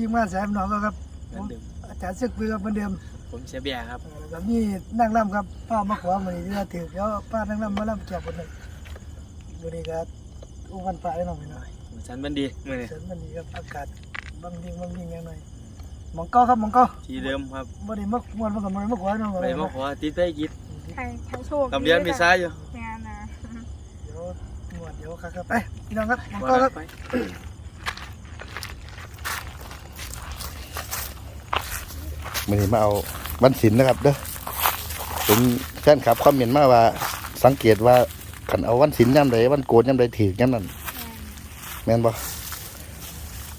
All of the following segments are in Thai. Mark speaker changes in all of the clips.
Speaker 1: ทีมงานสายหนองก็ครับผมอาจารย์ซึกปือครับเหมือนเดิม
Speaker 2: ผมเสียเบียร์ครับ
Speaker 1: เออแล้วนี่นั่งร่ำครับป้ามาขอมานี่ที่เราถือแล้วป้านั่งร่ำมาร่ำเกี่ยวกันเลยวันนี้ก็อุ้มวันปลาได้หน่อยหน่อย
Speaker 2: ฉันเป็นดีมือนี่
Speaker 1: เสริมวันนี้ครับอากาศบางดิงบางดิงยังหน่อยหมองเก้าครับหมองเก้า
Speaker 2: ที่เดิมครับ
Speaker 1: บ่ได้มาม่วนมากับมันมาขอน้อง
Speaker 2: ไป
Speaker 1: อะไร
Speaker 2: มาขอติดไปกิด
Speaker 3: ใครใครโชค
Speaker 2: กับเรียนมีซ้ายอยู่
Speaker 3: งานนะ
Speaker 1: เดี๋ยวหมวดเดี๋ยวครับครับไปพี่น้องครับหมองเก้าครับ
Speaker 2: ไป
Speaker 4: มันนี้มาเอาวันศิลนะครับเด้อเป็นแฟนคลับคอมเมนต์มาว่า สังเกตว่าขันเอาวันศิลย่ำใดวันโกนย่ำใดถือย่ำนั้นแม่นบ่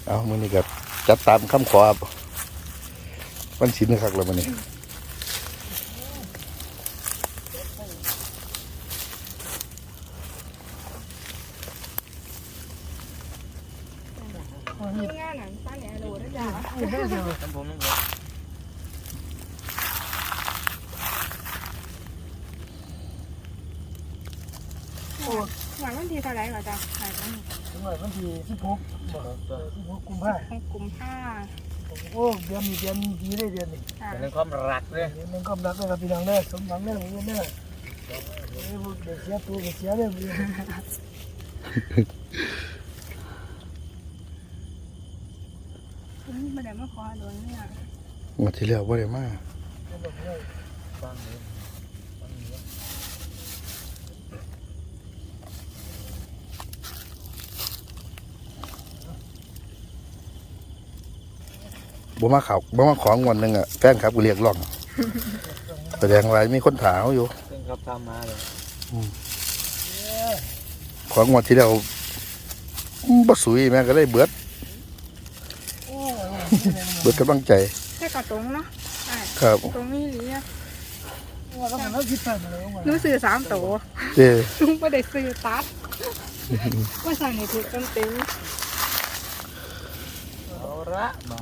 Speaker 4: เอามือนี้ก็จัดตามคำขอบวันศิลนะครับแล้วมันนี้
Speaker 3: งานหนังสั้นเนี่ยรู้ได้จ้ะ
Speaker 1: นี่ได้เดีย
Speaker 2: น้ำผมน้ำผม
Speaker 3: หวังวันที่เท่าไหร่ก่อนจ้ะหายไป
Speaker 1: ถึงวันที่สิบหกบ่สิบหกกุมภา
Speaker 3: หกกุมภา
Speaker 1: โอ้เดือนนี้เดือนดีได้เดือนนี้
Speaker 3: ค่ะ
Speaker 2: เป็นเรื่องความรักเลย
Speaker 1: เดือนนึงก็รักเลยครับพี่น้องเด้อสมหวังเด้อพี่เด้อเดี๋ยวเดี๋ยวเสียตัวเดี๋ยวเสียเด้อพี่
Speaker 3: คุณไม่ได้มาขอโดนเนี่ย
Speaker 4: งวดที่แล้วบ่ได้มา
Speaker 2: ฟังเลยฟังเลย
Speaker 4: บ่มาเขาบ่มาของวันหนึ่งอะแฟนครับก็เรียกร้อง แสดงว่ามีคนถามอยู่
Speaker 2: เพิ่งครับทำมาเลย
Speaker 4: ของงวดที่แล้วบ่สุยแม่ก็เลยเบิด
Speaker 1: โอ้
Speaker 4: เบิดกำลังใจ
Speaker 3: แค่กระตรงเนาะใช่
Speaker 4: ครับ
Speaker 3: ตรงนี้หรือ
Speaker 1: ว่าต้องมาคิดไปมาเลยว่า
Speaker 3: หนูซื้อสามตัว
Speaker 4: เจ้
Speaker 3: ลุงไม่ได้ซื้อตัดว่าสั่งให้ถูกเต็มเต็ม
Speaker 2: เอาละมัน
Speaker 1: กา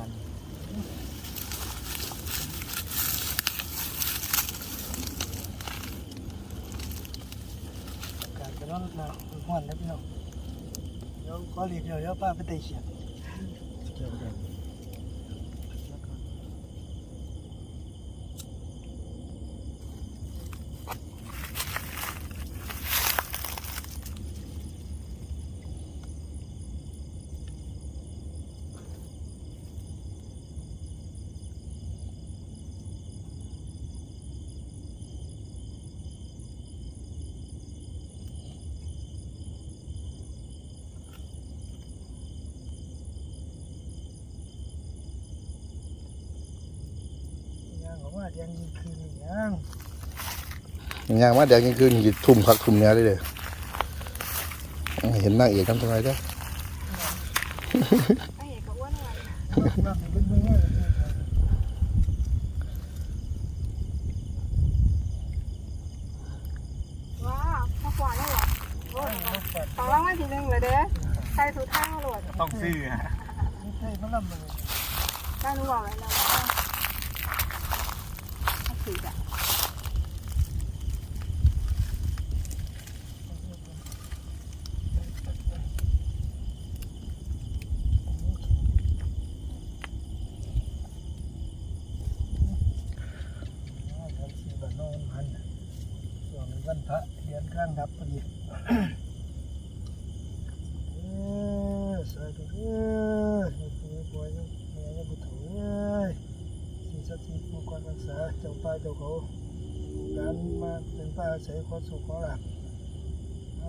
Speaker 1: တော့ငါကလည်းပြောရောကောလီပြောရောပါပတိရှာကျောင်းက เรียกเดี๋ยวเดี๋ยวป้าไปเตะเขียน
Speaker 2: เกี่ยวกัน
Speaker 1: ยังบอกว่ายังยิงคืนยัง
Speaker 4: ยางมาแดงยังคืนสิทุ่มคักทุ่มเนี้ยเลยเด้อเห็นนางเอกทำทำไมได้อ
Speaker 3: ๆไอ้เอกก็อ้วนหน่อย
Speaker 1: นับเป็นมือง่าย
Speaker 3: ว้าพอกว่าแล้วเหรอโอ้ยสองรางวัลทีหนึ่งเลยเด้อใส่ถุงเท้าโหลด
Speaker 2: ต้องซื้อฮะ
Speaker 1: ไม่ใช่มันลำเลย
Speaker 3: ได้รู้บอกเลยนะว่าถ้าสีอะ
Speaker 1: ทำสีบ้านนอนมันส่วนวันพระเดือนข้างดับพอดีเออสาธุเออให้ปู่ปล่อยแม่ยังบุตรเอ้ยสิ่งศักดิ์สิทธิ์ผู้คอยรักษาเจ้าป่าเจ้าเขาการมาเป็นป้าอาศัยขอสุขขอหลับ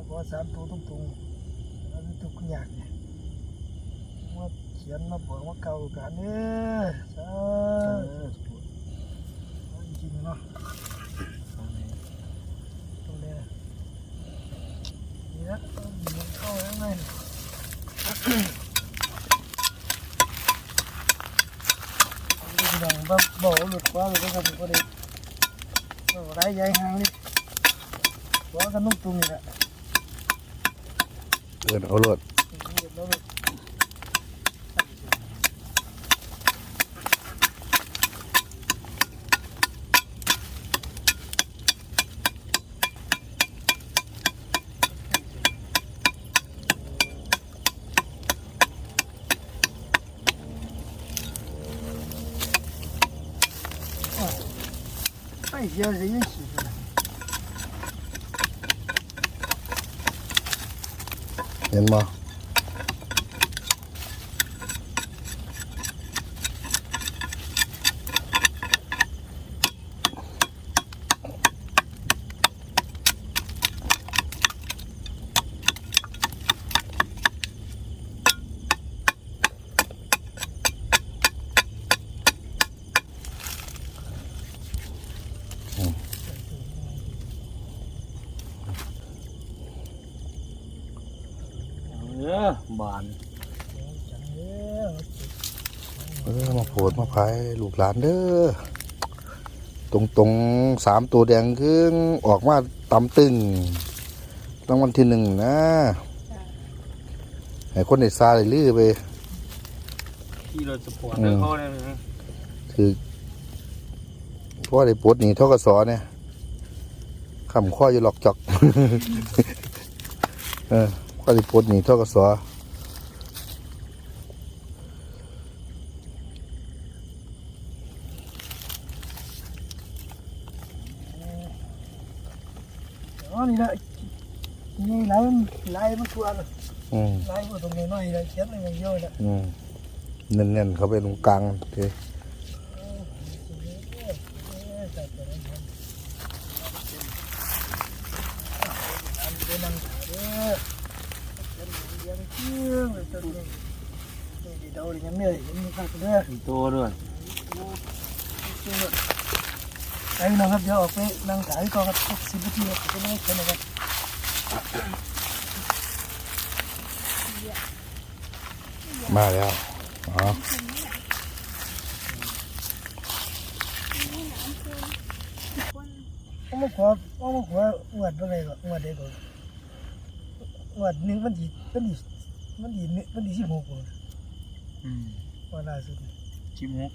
Speaker 1: ขอสามตัวตรงๆอันนี้ทุกอย่างเนี่ยว่าเขียนมาบอกว่าเก่ากันเนี่ยสาธุจริงเนาะตรงนี้นี่นะมันเข้าแล้วไงดูหนังแบบบอกหลุดคว้าเลยก็ทำก็ ได้บอกไรใหญ่ห่างนี่ว่ากันนุ่มตรงนี่แหละ
Speaker 4: เอินเอาโลด
Speaker 1: แล้วยเดี๋ยวจะยังขีดเลย
Speaker 4: เห็นบ่
Speaker 2: เออบาน
Speaker 1: จังเลย
Speaker 4: เออมาโผดมาพายลูกหลานเด้อตรงตรงๆสามตัวแดงครึ่งออกมาตำตึงรางวัลที่หนึ่งนะให้คนในซาได้ลือไป
Speaker 2: ที่เราสปอร์ตแล้วเขาเนี่ยนะ
Speaker 4: คือเพราะว่าได้ปลดหนีเท่ากับสอเนี่ยคำข้ออยู่หลอกจอก เออ ข้อได้ปลดหนีเท่ากับสอ
Speaker 1: อ๋อนี่ละนี่ไหลมันไหลมันทั่วเลย
Speaker 4: อืม
Speaker 1: ไหลมาตรงนี้น้อยเลยเขียนอะไรเยอะเลย
Speaker 4: อืมเน้นๆเขาไปตรงกลางเด้
Speaker 1: เลี้ยงเชื่องเลยตัวนี้นี่ดีเดาเลยยังเหนื่อยยังมีข้าวเด้อ
Speaker 2: มีตัวด้วย
Speaker 1: ไอ้น้องครับเดี๋ยวออกไปนั่งขายก่อนครับสิบนาทีครับจะไม่ใช่นะครับ
Speaker 4: มาแล้วอ๋อ
Speaker 1: เอามาขอเอามาขออวดอะไรก่อนอวดได้ก่อน อวดหนึ่งมันดีมันดีมันดีมันดีสิบหกคน
Speaker 2: อืม
Speaker 1: วันล่าสุด
Speaker 2: ชิมฮก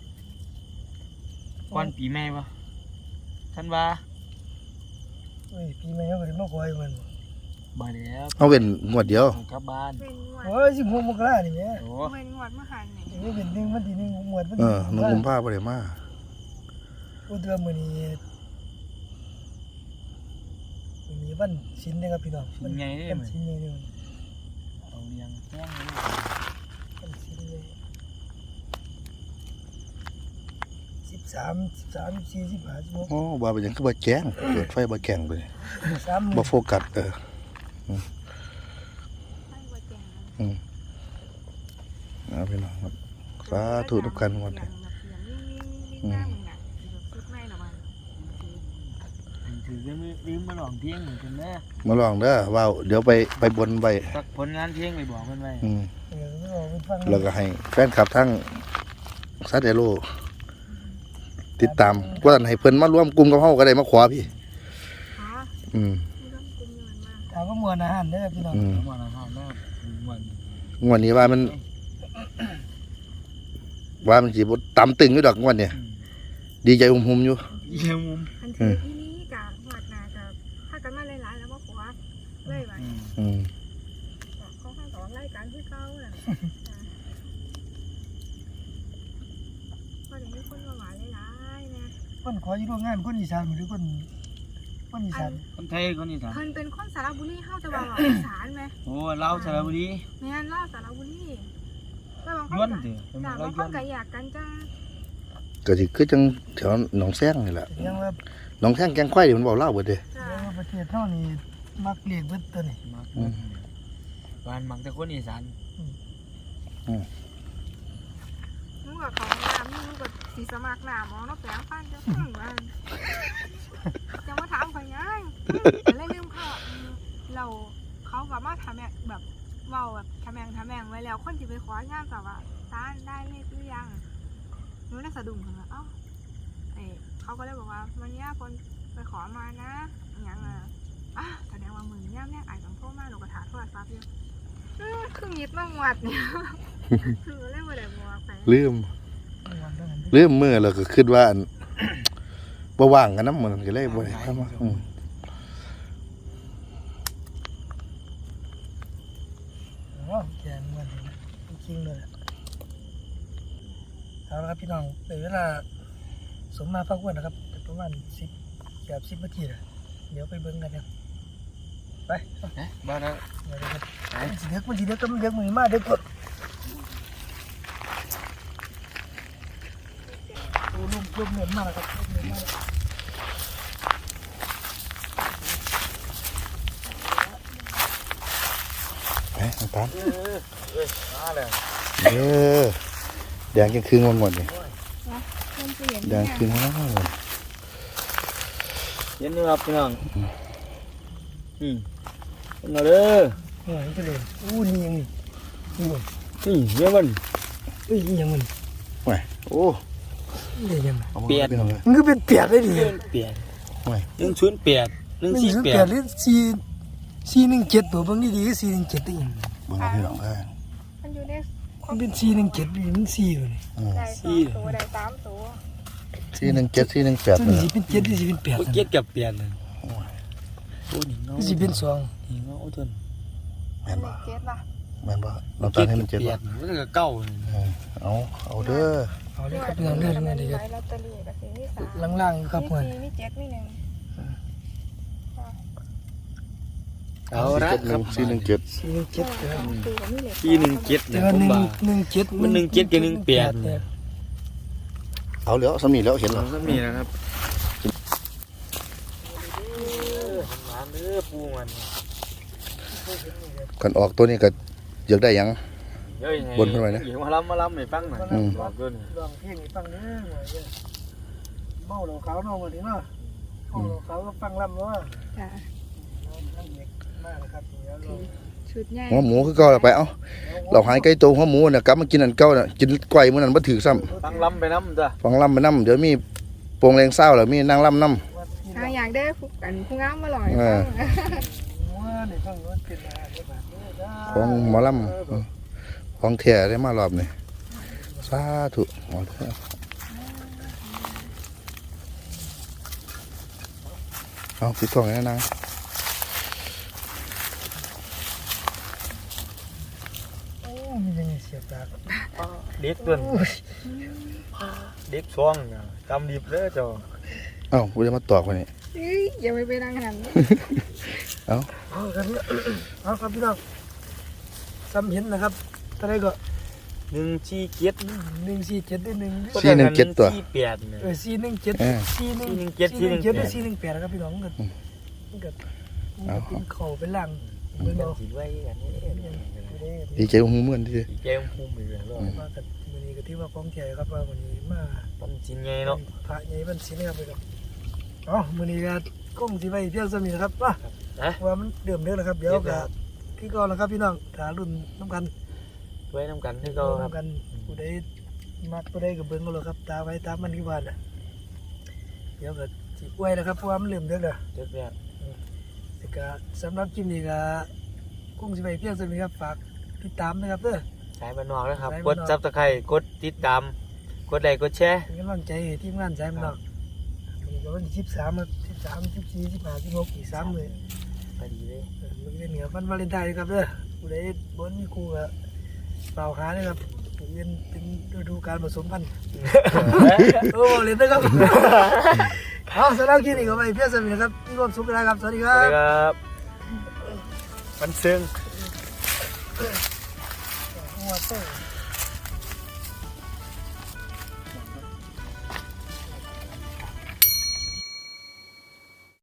Speaker 2: ก้อนปีแม่ปะท่านว่า
Speaker 1: เฮ้ยปีใหม่เขาก็ได้มาขอให้มัน
Speaker 2: บาแล้ว
Speaker 4: เอาเว้นงวดเดียว
Speaker 2: กลับบ้าน
Speaker 3: เป็นงวด
Speaker 1: โอ้ยสิบหกมกรานี่แม่
Speaker 2: โอ้
Speaker 3: เป็นงวดเมื่อหันนี่
Speaker 1: นี่เป็นหนึ่งมันดีหนึ่งหมวดมัน
Speaker 4: เอ
Speaker 1: ดี
Speaker 4: อน้องกุมภาพันธ์บ่ได้มา
Speaker 1: อุดรมือนี้มือนี้ วันชิ้นเด้อครับพี่น้อง
Speaker 2: ชิ้นใหญ่เด้
Speaker 1: วัน
Speaker 2: มัน
Speaker 1: ชิ้นใหญ่เด้อ
Speaker 2: เอาเลี้ยงแห้งเลย
Speaker 1: วันชิ้นใหญ่สิบสามสิบสามสี่สิบห้าสิบหก
Speaker 4: โอ้บ่าเป็นหยังคือบ่แจ้งเปิดไฟบ่แจ้งไปเลย
Speaker 1: สามห
Speaker 4: บ่
Speaker 1: มื่น
Speaker 4: โฟกัสเออ
Speaker 3: ให้ว่าแจง
Speaker 4: เอาพี่น้องครับสาธุทุกกันหมดเลย
Speaker 3: อืมชุดไม่หรอมัน
Speaker 2: ถือก็ไม่ลืมมาลองเที่ยงเหมือนกันนะ
Speaker 4: มาลองเด้อว่าวเดี๋ยวไปไปบนไป
Speaker 2: สักผลงานเที่ยงไปบอกมันไว้
Speaker 4: อืม
Speaker 1: เออไม่บอกไม่ฟัง
Speaker 4: แล้วก็ให้แฟนคลับทั้งซาเดโลติดตามว่าให้เพิ่นมาร่วมกลุ่มกับเฮาก็ได้มาขวาพี่
Speaker 3: ฮะ
Speaker 4: อืม
Speaker 3: ไม่ต้องกุมเงินมา
Speaker 1: ถามว่ามวลอาหารได้พี่น้อง
Speaker 4: อืม
Speaker 2: ประมาณห้าแม่วัน
Speaker 4: งวดนี้ว่ามัน ว่ามันสิบ่ตำตึงอยู่ดอกงวดเนี่ยดีใจหุ่มๆอยู่
Speaker 2: เยี่ยมมุ
Speaker 4: อืม
Speaker 3: เขาข้างต่อไล่การที่เก้าน่ะก็เดี๋ยวนี้คนมาหวานหลายๆนะ
Speaker 1: คนขออยู่ร่วมงานคนอีสานหรือคนคนอีสาน
Speaker 2: คนไทยคนอีสาน
Speaker 3: เพิ่นเป็นคนสระบุรีเฮาจะว่าอีสานไหม
Speaker 2: โอ้เราสระบุรี
Speaker 3: แม่นเล่าสระบุรีแต่บางค
Speaker 2: ย้อน
Speaker 3: น
Speaker 2: เถอะเป็น
Speaker 3: แต่
Speaker 2: เรา
Speaker 3: บางค
Speaker 2: ย้อนน
Speaker 3: ก็อยากกันจ้า
Speaker 4: ก็สิคือจังแถวหนองแซงนี่แหละ
Speaker 1: เรียกว่า
Speaker 4: หนองแซงแกงควายนี่มันเว้าเล่าวเบิดเด้
Speaker 3: จ้า
Speaker 1: เรียกว่าประเทศเท่านี้ มักเรียกเบิดตัวนี่
Speaker 2: มักบ้านมักแต่คนอีสาน
Speaker 3: มึงกับของน้ำมึงกับสีสมัครน้ำมองแล้วแปลงฟันจะฟังมันจะมาถามเขายังเล่นลืมเขาเราเขาแบบมาทำแบบแบบเว้าแบบทำแมงทำแมงไว้แล้วคนที่ไปของานแบบว่าตานได้เลขหรือยังหนูได้สะดุ้งค่ะเอ้าเอ้เขาก็เลยบอกว่าวันนี้คนไปขอมานะอย่างอะอะแสดง ว่ามึงย่ามเนี่ยไอ้ต้องโทรมาหนูก็ถามโทรศัพท์อยู่เออคือมิดมากวัดเนี่ยหนูเล่นมาได้บอกไป
Speaker 4: ลืม
Speaker 1: วันเท่านั้น
Speaker 4: ลืมมื้อแล้วก็คิดว่าอันบ่ว่างกันนำมันก็เลยบ่ได้เข้ามาอืม
Speaker 1: อ๋อแกงมันจริงๆเลยเอาละครับพี่น้องในเวลาสมมาพักวันนะครับประมาณสิบเกือบสิบนาทีละเดี๋ยวไปเบิ่งกันนะ ไป
Speaker 2: เอ๊ะบ้านแล้ว
Speaker 1: เดี๋ยวกันมันสิเด็กมันสิเด็กก็มันเด็กมือมาเด็กกดโอ้ลุ่มลุ่มเหม็นมากครับลุ่มเหม็นมาก
Speaker 4: ไปน้ำตาล
Speaker 2: มาเลย
Speaker 4: เออแดงยังคืนวันหมดเลย
Speaker 3: มันเปลี่ยน
Speaker 4: แดงคืนวันหมด
Speaker 2: เย็นนี่ครับพี่น้อง อืมเป็นมาเด้อ
Speaker 1: โอ้ยไปเลยอู้นี่ยังนี่นี่บ่
Speaker 2: นี่เยี่ยมมัน
Speaker 1: เอ้ยนี่ยังมัน
Speaker 4: โอ้
Speaker 1: นี่ยังมัน
Speaker 4: อามา
Speaker 2: เปลี่ยน
Speaker 4: อามา
Speaker 1: มันก็เป็นเปียกเลยดิ
Speaker 2: เปลี่ยน
Speaker 4: ไม่
Speaker 2: หนึ่งศูนย์เปลี่ยนหนึ่ง
Speaker 1: มัน
Speaker 2: สี่
Speaker 1: สิ
Speaker 2: เปลี่
Speaker 1: เปี
Speaker 2: ย
Speaker 1: ย
Speaker 2: น
Speaker 1: กเลยสี่สี่หนึ่งเจ็ดตัวบางทีดีก็สี่หนึ่งเจ็ดได้ยัง
Speaker 4: เบิ่งเอาพี่น้องเอ้ย
Speaker 3: มันอยู่ใน
Speaker 1: มันเป็นสี่หนึ่งเจ็ดมันสี่อยู่นี่
Speaker 4: อืม
Speaker 3: ได้สองตัวได้สามตัว
Speaker 4: สี่หนึ่งเจ็ดสี่หนึ่งแปด
Speaker 1: ตัว
Speaker 4: นี่
Speaker 1: นี้สิเป็นเจ็ดนี่สิเป็นแปด
Speaker 2: เมื่อกี้กับเปลี่ยน เลยโอ้ยนี่เงา
Speaker 1: นี่สิเป็นสอง
Speaker 2: นี่เงาจน
Speaker 4: แม่น
Speaker 3: ห
Speaker 4: บ่
Speaker 3: นึ่งเจ็ดป่ะ
Speaker 4: แม่นบ่น้ำตาลให้มันเจ็ด
Speaker 2: เปลี่ย
Speaker 4: บ่
Speaker 2: นมันก็เก้าเลย
Speaker 4: เออเอาเอาเด้อ
Speaker 1: เอาเลยครับพี่น้องเรื่องนี้เลยครับ
Speaker 3: ลอตเตอรี่กับสีที่สาม
Speaker 1: ล่างๆครับ
Speaker 3: มี
Speaker 1: เพื่อน
Speaker 3: สี่มีเจ็ดมีหนึ่ง
Speaker 2: เอาละ
Speaker 4: หนึ่งสี่หนึ่งเจ็ด
Speaker 1: สี่หนึ่งเจ็ด
Speaker 3: เออสองตัวกับมีเหล็ก
Speaker 2: ที่หนึ่งเจ็ด
Speaker 1: แต่
Speaker 2: นะ
Speaker 1: ว่า
Speaker 2: ผม
Speaker 1: หนึ่ง
Speaker 2: ว่า
Speaker 1: หนึ่งเจ็ด
Speaker 2: มันหนึ่งเจ็ดกับหนึ่งแปด
Speaker 4: เอาแล้วสำนีแล้วเห็น
Speaker 2: เรา
Speaker 4: แล้ว
Speaker 2: ก็มีนะครับ มาเด้อปูมัน
Speaker 4: กันออกตัวนี้ก็อยากได้หยัง
Speaker 2: เย้ย
Speaker 4: บนขึ้นไปนะ
Speaker 2: อยู่มาล้ำมาล้ำให้ฟังหน่อย
Speaker 4: อืม
Speaker 2: บอกด้วยนี่
Speaker 1: ลองเพลงให้ฟังเด้อหน่อยเด้อเมาเหล้าขาวเนาะมาถึงเนาะเมาเหล้าขาวก็ฟังลำเนาะ
Speaker 3: จ้ะ
Speaker 1: น้ำเด็กมากนะครับเดี๋ยวเรา
Speaker 3: ชุดใหญ่
Speaker 4: หัวหมูคือเก่าแล้วไปเอ้าเราหายไก่ตัวหัวหมูน่ะกลับมากินอันเก่าน่ะกินไก่มื้อนั้นบ่ถือซ้ำ
Speaker 2: ฟังล้ำไปน้ำจ้ะ
Speaker 4: ฟังลำไปน้ำเดี๋ยวมีโปวงแรงเศร้าแล้วมีนางลำน้
Speaker 1: วัดที่
Speaker 3: ถ้า อยากได้ผู้กันผู้งามมาหล่อย
Speaker 4: เออ
Speaker 1: หัวในฟังว่าเป็นอาหารแบบนี้ได้ำ
Speaker 4: ของหมอลำอืมของแท้ได้มารอบนี่สาธุหมอเถอะเอาปิดกล่องให้นาง
Speaker 1: โอ้มียังเสียบตา
Speaker 2: เด็กตัวนี้เด็กช่วงน่ะกำดิบเลยเจ้า
Speaker 4: เอ้ากูจะมาตอกไว้นี่
Speaker 3: เอ้ยอย่าไปไปนั่งหัน
Speaker 1: เอาครับเอาครับพี่น้องซ้ำเห็นนะครับตอนแรกก็
Speaker 2: หนึ่งชี้เจ็ด
Speaker 1: หนึ่งสี่เจ็ดได้หนึ่ง
Speaker 2: ชี้แปดเนี่ย
Speaker 1: เออสี่หนึ่งเจ็ด
Speaker 4: เออ
Speaker 1: สี่หนึ่ง
Speaker 2: สี่หนึ่งเจ็ด
Speaker 1: สี่หนึ่งเจ็ด
Speaker 2: สี่
Speaker 1: ได้
Speaker 2: หนึ่งแปด
Speaker 1: สี่หนึ่งแปดนะครับพี่น้องมันก็
Speaker 4: อืม
Speaker 1: มันก็มัน
Speaker 4: เอา
Speaker 1: ก็เป็นเข่าเป็นหลัง
Speaker 2: เมื
Speaker 1: เบิ่
Speaker 2: อง
Speaker 1: งเอา
Speaker 2: สิไว้กันนี่
Speaker 4: ดีใจหูเมื่อนที่
Speaker 2: แกมภูมิเลยแล้ว
Speaker 1: มากับวันนี้ก็ที่ว่าของแก่ครับว่าวันนี้มา
Speaker 2: ต้นชิ้นใหญ่เนาะ
Speaker 1: พระใหญ่บันสินะครับพี่น้อง อ๋อมื้อนี้ก็ก้มสิไปเพียงสมีนะครับว่า
Speaker 2: นะ
Speaker 1: ว่ามันเดิมเด้อนะครับ เดี๋ยวก็พี่ก่อนนะครับพี่น้องถ้ารุ่นน้ำกัน
Speaker 2: ไว้น้ำกันที่เขาครับ
Speaker 1: น้ำกันผู้ใดมักผู้ใดก็เบิ่งก็เลยครับ ตาไว้ตามมันที่บ้านน่ะเดี๋ยวก็สิอวยนะครับเพราะว่ามันเริ่มเด้อแล้ว
Speaker 2: เด็กแบบ
Speaker 1: แต่ก็สำหรับคลิปนี้ก็คงสิไปเพียงสมีครับฝากติดตามนะครับเด้อ
Speaker 2: สายบ้านนอกนะครับ
Speaker 1: สาย
Speaker 2: ก
Speaker 1: บ้า
Speaker 2: ด
Speaker 1: นนอก
Speaker 2: ซับสไครต์กดติดตาม กดไลค์กดแชร์
Speaker 1: เป็นกำลังใจให้ทีมงานสายมันดอก วันนี้ก็วันที่สิบสามสิบสามสิบสี่สิบห้าสิบหกอีกสามเลย
Speaker 2: พอดีเลย
Speaker 1: เออมันเป็นเหนือวันวาเลนไทน์นะครับเด้อผู้ใดบนมีครูก็เปล่าหาเลยครับเป็นเป็นฤดูการผสมพันธุ์โอ้เล่นนะครับเอาสำหรับคลิปนี้ก็ไปเพียงสมีนะครับมีความสุขกันนะครับ สวัสดีค
Speaker 2: สวั
Speaker 1: รั
Speaker 2: สดี
Speaker 1: บ
Speaker 2: ครับมันซึ้ง
Speaker 1: หัวโต